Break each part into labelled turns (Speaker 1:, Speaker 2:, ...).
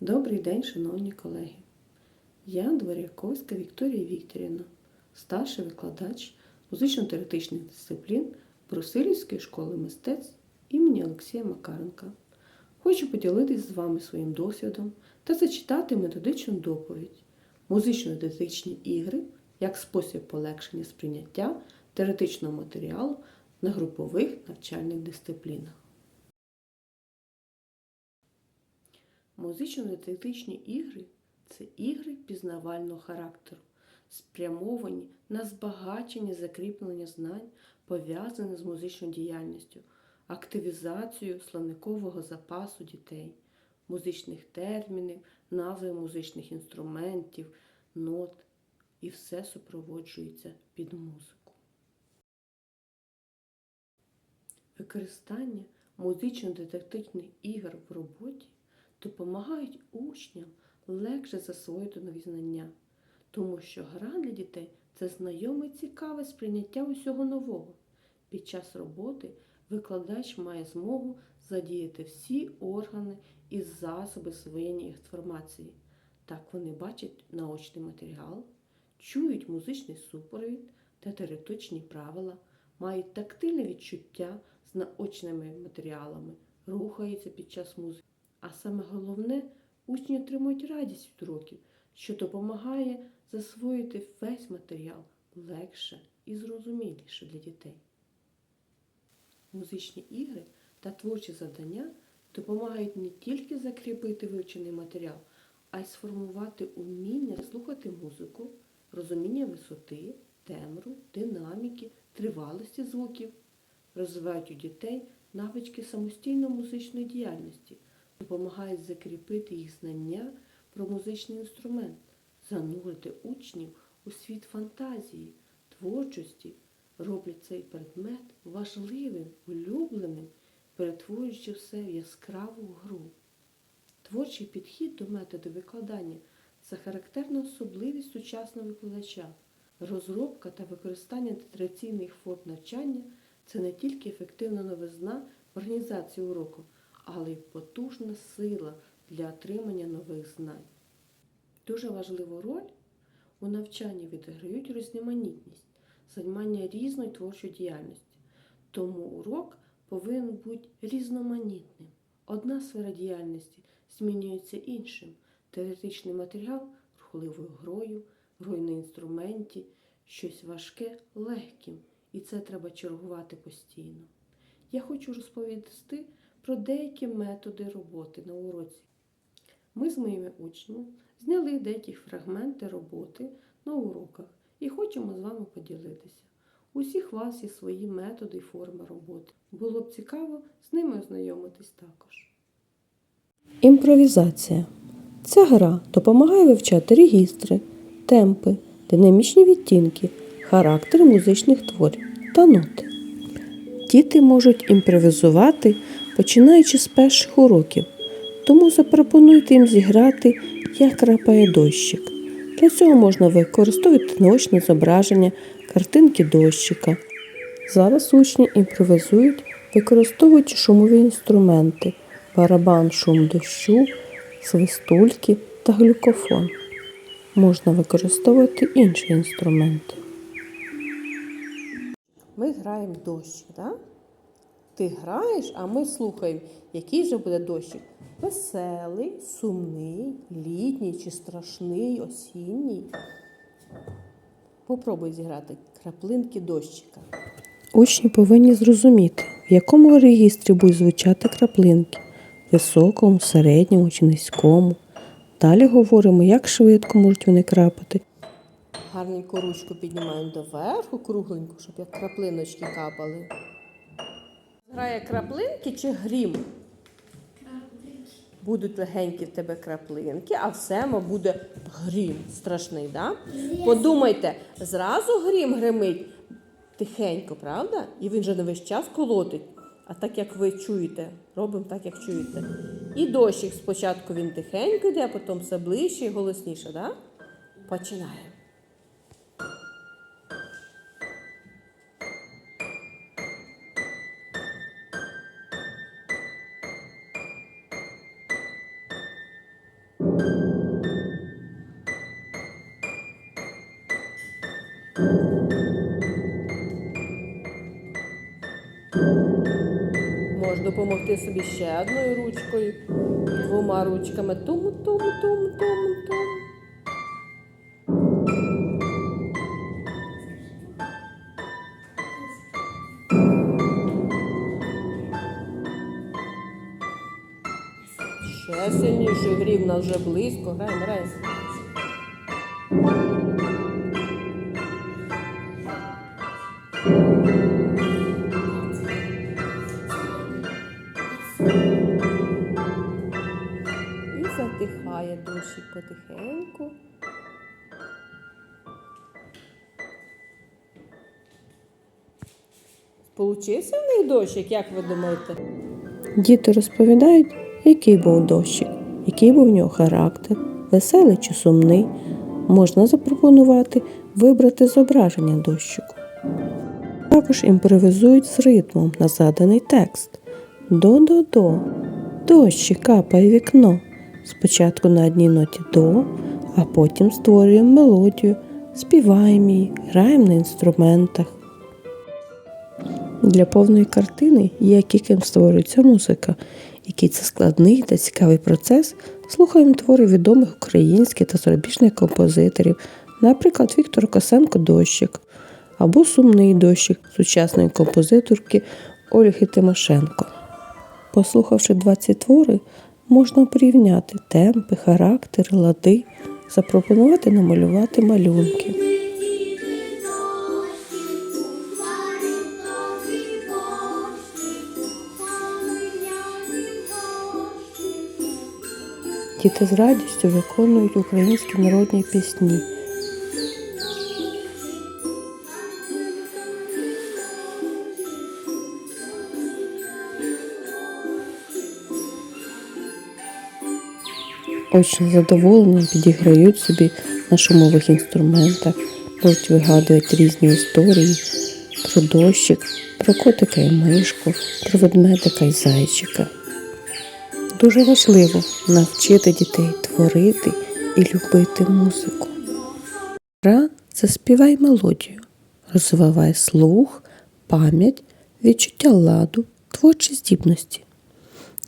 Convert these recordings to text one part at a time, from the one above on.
Speaker 1: Добрий день, шановні колеги. Я Дворяковська Вікторія Вікторівна, старший викладач музично-теоретичних дисциплін Брусилівської школи мистецтв імені Олексія Макаренка. Хочу поділитися з вами своїм досвідом та зачитати методичну доповідь музично-дидактичні ігри як спосіб полегшення сприйняття теоретичного матеріалу на групових навчальних дисциплінах. Музично-дидактичні ігри це ігри пізнавального характеру, спрямовані на збагачення закріплення знань, пов'язаних з музичною діяльністю, активізацію словникового запасу дітей, музичних термінів, назви музичних інструментів, нот, і все супроводжується під музику. Використання музично-дидактичних ігор в роботі допомагають учням легше засвоїти нові знання, тому що гра для дітей це знайоме цікаве сприйняття усього нового. Під час роботи викладач має змогу задіяти всі органи і засоби своєї інформації. Так вони бачать наочний матеріал, чують музичний супровід та теоретичні правила, мають тактильне відчуття з наочними матеріалами, рухаються під час музики. А саме головне, учні отримують радість від уроків, що допомагає засвоїти весь матеріал легше і зрозуміліше для дітей. Музичні ігри та творчі завдання допомагають не тільки закріпити вивчений матеріал, а й сформувати уміння слухати музику, розуміння висоти, тембру, динаміки, тривалості звуків, розвивають у дітей навички самостійної музичної діяльності допомагають закріпити їх знання про музичний інструмент, занурити учнів у світ фантазії, творчості, роблять цей предмет важливим, улюбленим, перетворюючи все в яскраву гру. Творчий підхід до методу викладання це характерна особливість сучасного викладача. Розробка та використання традиційних форм навчання це не тільки ефективна новизна в організації уроку, але й потужна сила для отримання нових знань. Дуже важливу роль у навчанні відіграють різноманітність, займання різної творчої діяльності. Тому урок повинен бути різноманітним. Одна сфера діяльності змінюється іншим. Теоретичний матеріал рухливою грою, грою на інструменті, щось важке легким. І це треба чергувати постійно. Я хочу розповісти про деякі методи роботи на уроці. Ми з моїми учнями зняли деякі фрагменти роботи на уроках і хочемо з вами поділитися. У всіх вас є свої методи і форми роботи. Було б цікаво з ними ознайомитись також. Імпровізація. Ця гра допомагає вивчати регістри, темпи, динамічні відтінки, характери музичних творів та ноти. Діти можуть імпровізувати починаючи з перших уроків, тому запропонуйте їм зіграти, як крапає дощик. Для цього можна використовувати наочне зображення, картинки дощика. Зараз учні імпровізують, використовуючи шумові інструменти, барабан, шум дощу, свистульки та глюкофон. Можна використовувати інші інструменти. Ми граємо дощ, так? Ти граєш, а ми слухаємо, який же буде дощик. Веселий, сумний, літній чи страшний, осінній. Попробуй зіграти краплинки дощика. Учні повинні зрозуміти, в якому регістрі будуть звучати краплинки високому, середньому чи низькому. Далі говоримо, як швидко можуть вони крапати. Гарненько ручку піднімаємо доверху, кругленько, щоб як краплиночки капали. Грає краплинки чи грім? Будуть легенькі в тебе краплинки, а в Сема буде грім страшний, да? Подумайте, зразу грім гримить тихенько, правда? І він же не весь час колотить. А так як ви чуєте, робимо так, як чуєте. І дощик спочатку він тихенько йде, а потім все ближче і голосніше, да? Починаємо. Можеш допомогти собі ще одною ручкою, двома ручками. Тому, тому, тому, тому, тому. Ще сильніше грів, нас вже близько. Граємо, граємо. Потихеньку. Получився в них дощик, як ви думаєте? Діти розповідають, який був дощик, який був в нього характер, веселий чи сумний. Можна запропонувати вибрати зображення дощику. Також імпровізують з ритмом на заданий текст. До-до-до. Дощик капає вікно. Спочатку на одній ноті до, а потім створюємо мелодію, співаємо її, граємо на інструментах. Для повної картини є яким створюється музика. Який це складний та цікавий процес, слухаємо твори відомих українських та зарубіжних композиторів, наприклад, Віктор Косенко Дощик або Сумний дощик сучасної композиторки Ольги Тимошенко. Послухавши 20 твори, можна порівняти темпи, характери, лади, запропонувати намалювати малюнки. Діти з радістю виконують українські народні пісні. Очень задоволені підіграють собі на шумових інструментах, можуть вигадувати різні історії про дощик, про котика і мишку, про ведмедика і зайчика. Дуже важливо навчити дітей творити і любити музику. Гра заспівай мелодію, розвивай слух, пам'ять, відчуття ладу, творчі здібності.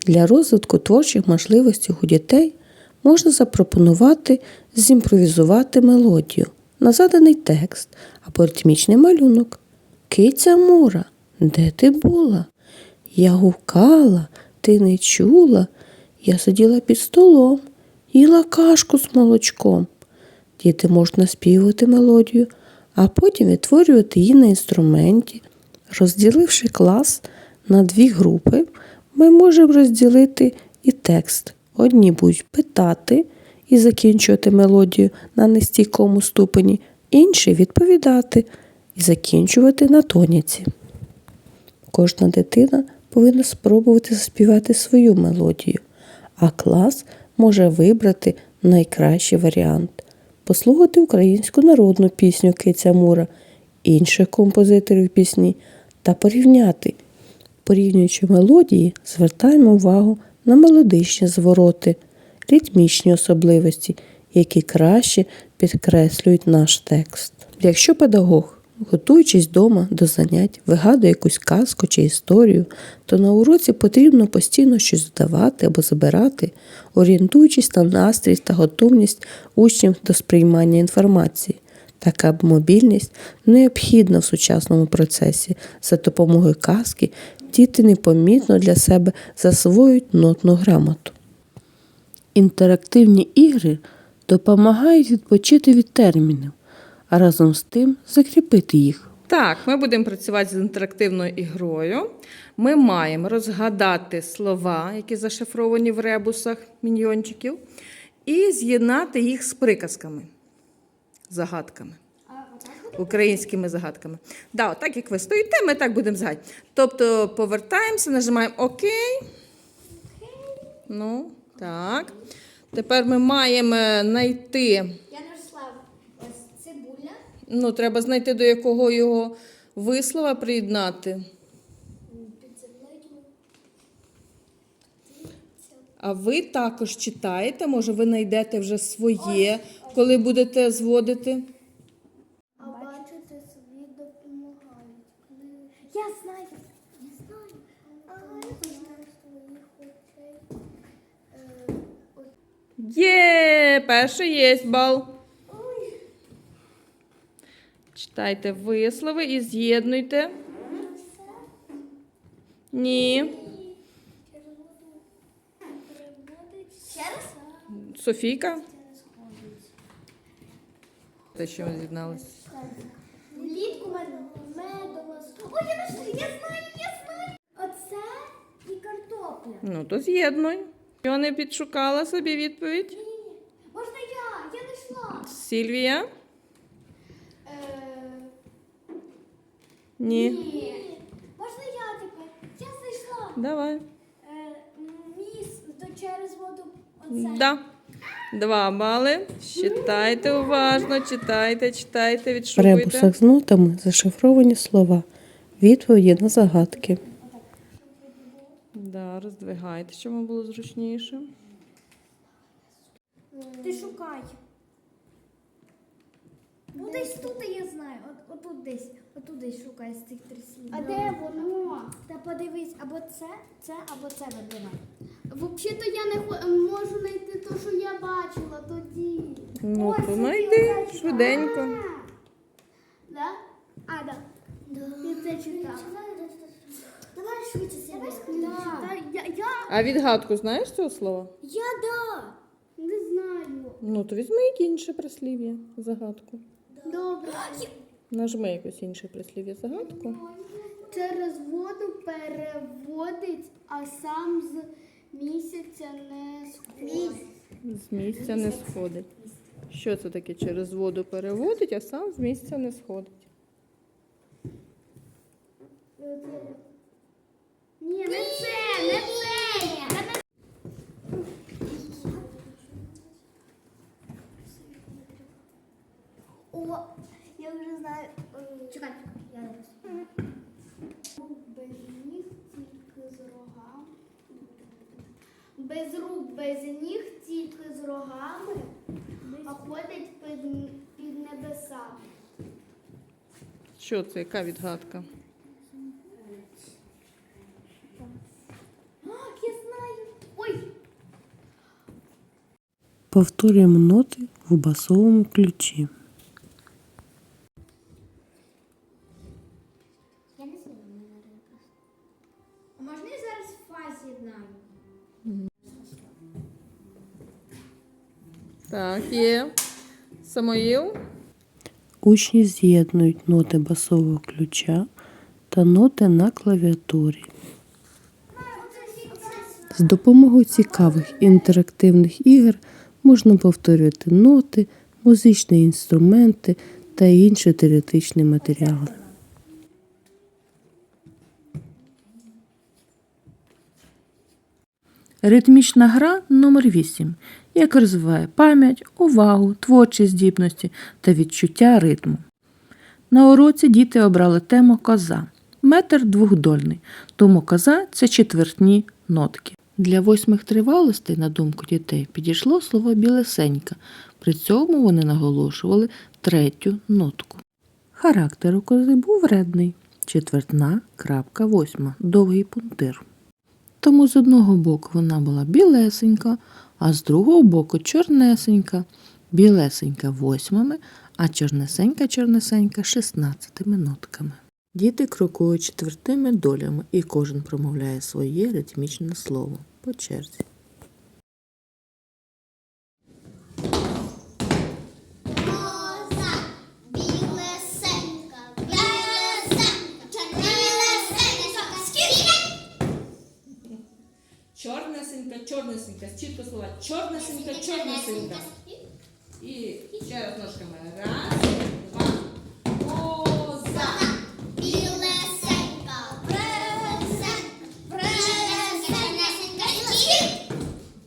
Speaker 1: Для розвитку творчих можливостей у дітей можна запропонувати зімпровізувати мелодію на заданий текст або ритмічний малюнок. Киця Мура, де ти була? Я гукала, ти не чула. Я сиділа під столом, їла кашку з молочком. Діти можуть наспівувати мелодію, а потім відтворювати її на інструменті. Розділивши клас на дві групи, ми можемо розділити і текст. Одні будуть питати і закінчувати мелодію на нестійкому ступені, інші відповідати і закінчувати на тоніці. Кожна дитина повинна спробувати заспівати свою мелодію, а клас може вибрати найкращий варіант послухати українську народну пісню Киця Мура, інших композиторів пісні та порівняти. Порівнюючи мелодії, звертаємо увагу на мелодичні звороти, ритмічні особливості, які краще підкреслюють наш текст. Якщо педагог Готуючись вдома до занять, вигадує якусь казку чи історію, то на уроці потрібно постійно щось додавати або забирати, орієнтуючись на настрій та готовність учнів до сприймання інформації. Така б мобільність необхідна в сучасному процесі. За допомогою казки діти непомітно для себе засвоюють нотну грамоту. Інтерактивні ігри допомагають відпочити від термінів а разом з тим закріпити їх. Так, ми будемо працювати з інтерактивною ігрою. Ми маємо розгадати слова, які зашифровані в ребусах міньйончиків, і з'єднати їх з приказками, загадками. Українськими загадками. Да, так як ви стоїте, ми так будемо згадати. Тобто повертаємося, нажимаємо ОК. Ну, так. Тепер ми маємо знайти.
Speaker 2: Ярослав, ось цибуля.
Speaker 1: Ну, треба знайти, до якого його вислова приєднати. А ви також читаєте, може, ви знайдете вже своє, коли будете зводити.
Speaker 2: А бачу
Speaker 3: Є, перший є бал. Читайте вислови і з'єднуйте. Ні. Софійка. Те, що ми з'єдналися.
Speaker 2: Влітку медова. Ой, я знаю, я знаю. Оце і картопля.
Speaker 3: Ну, то з'єднуй. Що не підшукала собі відповідь?
Speaker 2: Ні, можна я? Я не йшла.
Speaker 3: Сільвія?
Speaker 2: Е,
Speaker 3: Ні.
Speaker 2: Ні. Можна я тепер? Я знайшла.
Speaker 3: Давай.
Speaker 2: Е, міс, через воду оце.
Speaker 3: Да. Два бали. Читайте уважно, читайте, читайте, відшукуйте.
Speaker 1: ребусах з нотами зашифровані слова, відповіді на загадки.
Speaker 3: Да, роздвигайте, щоб вам було зручніше.
Speaker 2: Ти шукай. Ну десь тут я знаю. От, отут десь. Отут десь шукай з цих трьох слів. А де воно? Та подивись, або це, це, або це вибивай.
Speaker 4: Взагалі-то я не хо- можу знайти те, що я бачила тоді.
Speaker 3: Ну,
Speaker 2: Ось,
Speaker 3: то знайди швиденько.
Speaker 4: Да? А, да. Я це читала.
Speaker 2: Давай швидше сідай.
Speaker 4: Я, я,
Speaker 3: А відгадку знаєш цього слова?
Speaker 4: я да. Не знаю.
Speaker 3: Ну, то візьми інше прислів'я, загадку.
Speaker 4: Добре.
Speaker 3: Нажми якось інше прислів'я загадку.
Speaker 4: Через воду переводить, а сам з місяця не сходить.
Speaker 3: З місця не сходить. Що це таке? Через воду переводить, а сам з місця не сходить.
Speaker 4: Ні, не це, не це. Я не
Speaker 2: О, я вже знаю. Чекай, я зараз.
Speaker 4: без ніг, тільки з рогами. Без рук, без ніг, тільки з рогами, а ходить під, під небесами.
Speaker 3: Що це? Яка відгадка?
Speaker 1: Повторюємо ноти в басовому ключі.
Speaker 3: Так, є. Самоїл.
Speaker 1: Учні з'єднують ноти басового ключа та ноти на клавіатурі. З допомогою цікавих інтерактивних ігор можна повторювати ноти, музичні інструменти та інші теоретичні матеріали. Ритмічна гра номер 8 яка розвиває пам'ять, увагу, творчі здібності та відчуття ритму. На уроці діти обрали тему коза. Метр двохдольний, тому коза це четвертні нотки. Для восьмих тривалостей, на думку дітей, підійшло слово білесенька. При цьому вони наголошували третю нотку. Характер у кози був вредний. Четвертна, крапка восьма, довгий пунктир. Тому з одного боку вона була білесенька, а з другого боку чорнесенька, білесенька восьмими, а чорнесенька-чорнесенька шістнадцятими нотками. Діти крокують четвертими долями, і кожен промовляє своє ритмічне слово по черзі.
Speaker 3: Чорнесенька, чорнесенька. Чітко слова. Чорнесенька, чорнесенька. І ще раз ножками. Раз, два. Коза.
Speaker 2: Білесенька?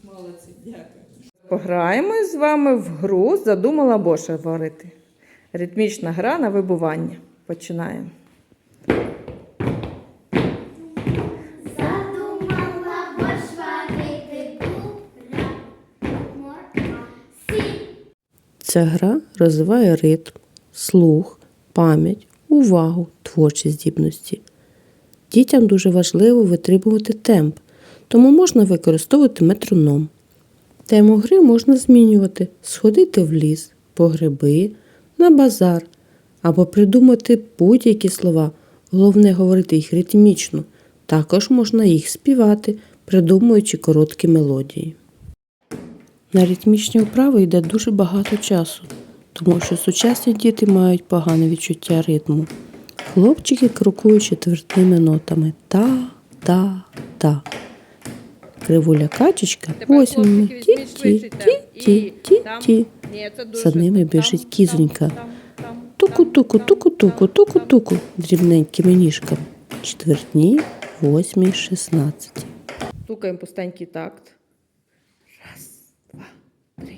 Speaker 3: Молодці, дякую. Пограємо з вами в гру Задумала Боша варити. Ритмічна гра на вибування. Починаємо.
Speaker 1: Ця гра розвиває ритм, слух, пам'ять, увагу, творчі здібності. Дітям дуже важливо витримувати темп, тому можна використовувати метроном. Тему гри можна змінювати, сходити в ліс, по гриби, на базар або придумати будь-які слова. Головне говорити їх ритмічно. Також можна їх співати, придумуючи короткі мелодії. На ритмічні вправи йде дуже багато часу, тому що сучасні діти мають погане відчуття ритму. Хлопчики крокують четвертними нотами та, та, та. Кривуля качечка восьмими ті ті ті ті ті ті За ними біжить кізонька. Туку-туку, туку-туку, туку-туку дрібненькими ніжками. Четвертні, восьмі, шістнадцяті.
Speaker 3: Стукаємо пустенький такт. Раз, два, три,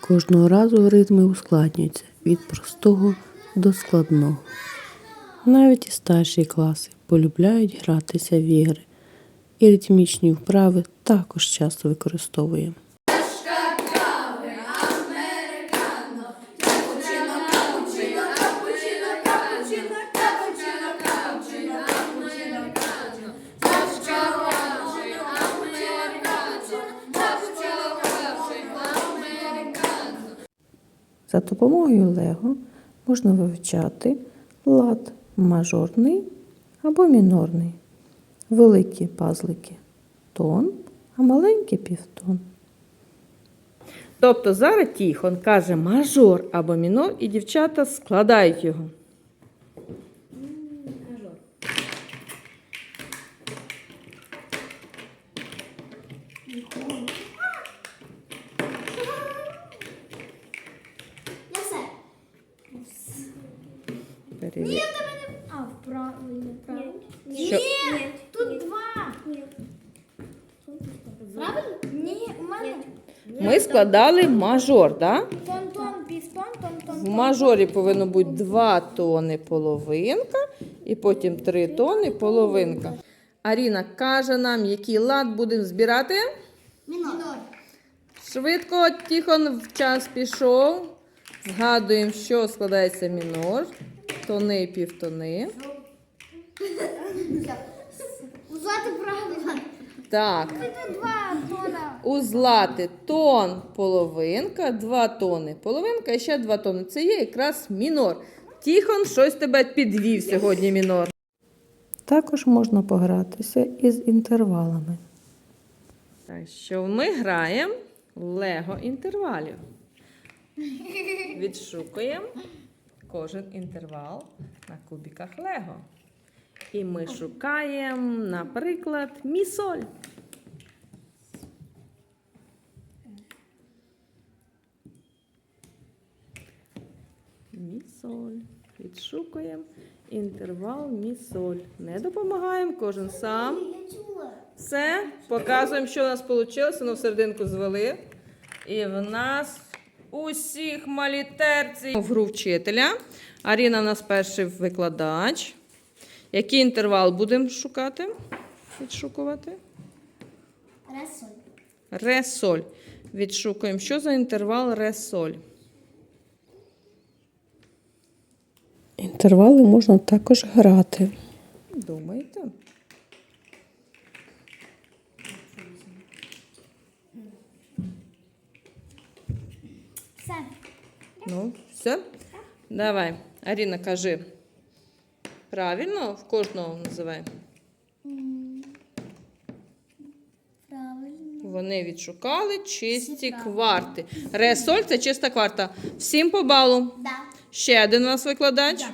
Speaker 1: Кожного разу ритми ускладнюються від простого до складного. Навіть і старші класи полюбляють гратися в ігри, і ритмічні вправи також часто використовуємо. За допомогою Лего можна вивчати лад мажорний або мінорний, великі пазлики тон, а маленькі півтон.
Speaker 3: Тобто зараз Тіхон каже мажор або мінор, і дівчата складають його.
Speaker 4: Я все.
Speaker 3: Перевір.
Speaker 2: А, правильно, правильно. Ні, тут два.
Speaker 4: Правильно?
Speaker 2: Ні, у мене
Speaker 3: Ми складали мажор, так?
Speaker 2: Тон-тон, тон-тон.
Speaker 3: В мажорі повинно бути 2 тони половинка і потім 3 тони половинка. Аріна каже нам, який лад будемо збирати.
Speaker 4: Мінор.
Speaker 3: Швидко, Тіхон в час пішов. Згадуємо, що складається мінор. Тони і півтони.
Speaker 4: Узвати правильно.
Speaker 3: Так,
Speaker 2: два тона.
Speaker 3: у злати тон половинка, 2 тони половинка і ще 2 тони. Це є якраз мінор. Тіхон щось тебе підвів сьогодні, мінор.
Speaker 1: Також можна погратися із інтервалами.
Speaker 3: Так що ми граємо Лего інтервалів. Відшукуємо кожен інтервал на кубіках Лего. І ми шукаємо, наприклад, місоль. Місоль. Відшукуємо інтервал місоль. Не допомагаємо, кожен сам. Все, показуємо, що у нас вийшло. Ну, в серединку звели. І в нас усіх малі терці в гру вчителя. Аріна у нас перший викладач. Який інтервал будемо шукати? Відшукувати?
Speaker 4: Ресоль.
Speaker 3: Ресоль. Відшукуємо, що за інтервал ресоль.
Speaker 1: Інтервали можна також грати.
Speaker 3: Думайте.
Speaker 2: Все.
Speaker 3: Ну, все. Давай. Аріна, кажи. Правильно в кожного називай.
Speaker 2: Правильно.
Speaker 3: Вони відшукали чисті кварти. Ресоль це чиста кварта. Всім по балу.
Speaker 4: Да.
Speaker 3: Ще один у нас викладач.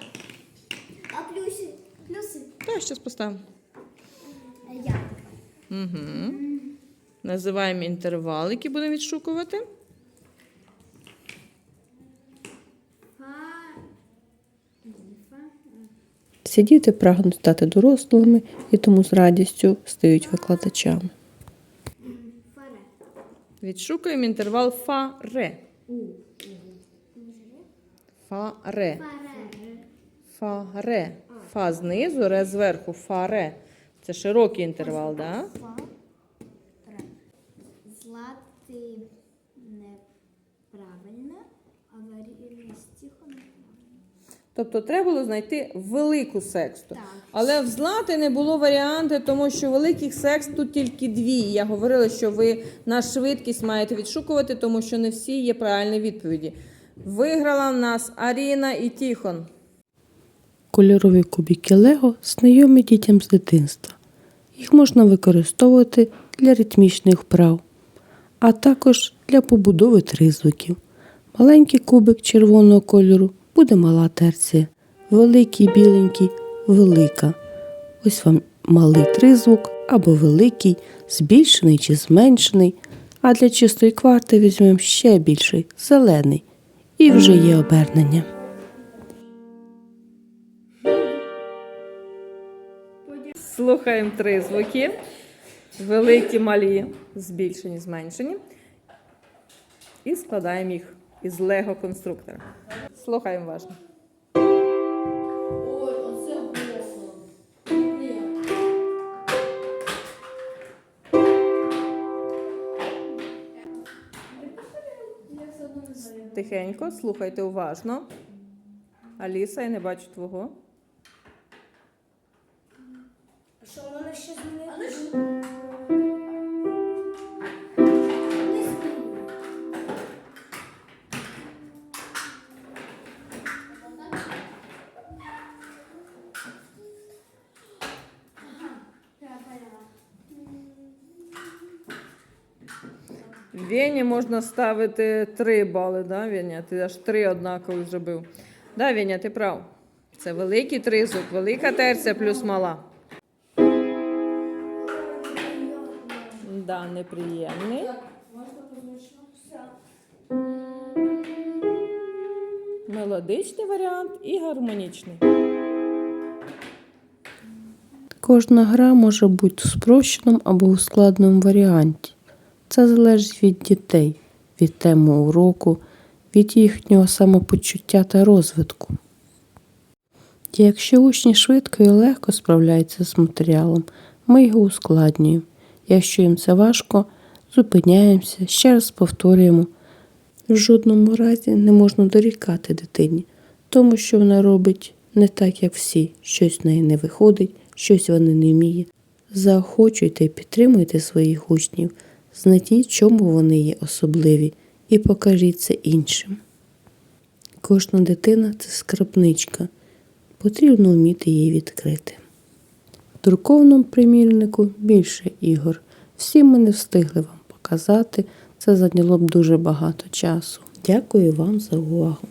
Speaker 4: А плюси? Плюси?
Speaker 3: Так, зараз поставимо.
Speaker 4: Я.
Speaker 3: Угу. Називаємо інтервал, який будемо відшукувати.
Speaker 1: Ці діти прагнуть стати дорослими і тому з радістю стають викладачами.
Speaker 3: Відшукаємо інтервал. Фа-ре. Фаре.
Speaker 4: Фа-ре.
Speaker 3: Фа знизу, ре зверху. Фа-ре. Це широкий інтервал, так? Да?
Speaker 2: Фа. Ре. Злати неправильно.
Speaker 3: Тобто треба було знайти велику сексту.
Speaker 2: Так.
Speaker 3: Але в Злати не було варіанту, тому що великих секст тут тільки дві. Я говорила, що ви на швидкість маєте відшукувати, тому що не всі є правильні відповіді. Виграла в нас Аріна і Тіхон.
Speaker 1: Кольорові кубики Лего знайомі дітям з дитинства. Їх можна використовувати для ритмічних вправ, а також для побудови тризвуків. Маленький кубик червоного кольору буде мала терція, великий біленький велика. Ось вам малий тризвук або великий, збільшений чи зменшений. А для чистої кварти візьмемо ще більший зелений. І вже є обернення.
Speaker 3: Слухаємо три звуки. Великі, малі, збільшені, зменшені. І складаємо їх із лего конструктора. Слухаємо уважно. Тихенько, слухайте уважно. Аліса, я не бачу твого. Вені можна ставити 3 бали, да, Веня? Ти аж 3 однакові зробив. Да, Веня, ти прав. Це великий тризуб, велика терця плюс мала. Да, неприємний. Мелодичний варіант і гармонічний.
Speaker 1: Кожна гра може бути в спрощеному або ускладненому варіанті. Це залежить від дітей, від теми уроку, від їхнього самопочуття та розвитку. Якщо учні швидко і легко справляються з матеріалом, ми його ускладнюємо. Якщо їм це важко, зупиняємося, ще раз повторюємо. В жодному разі не можна дорікати дитині, тому що вона робить не так, як всі, щось в неї не виходить, щось вона не вміє. Заохочуйте і підтримуйте своїх учнів, знайдіть, чому вони є особливі, і покажіть це іншим. Кожна дитина це скарбничка, потрібно вміти її відкрити. В друкованому примірнику більше ігор. Всі ми не встигли вам показати. Це зайняло б дуже багато часу. Дякую вам за увагу.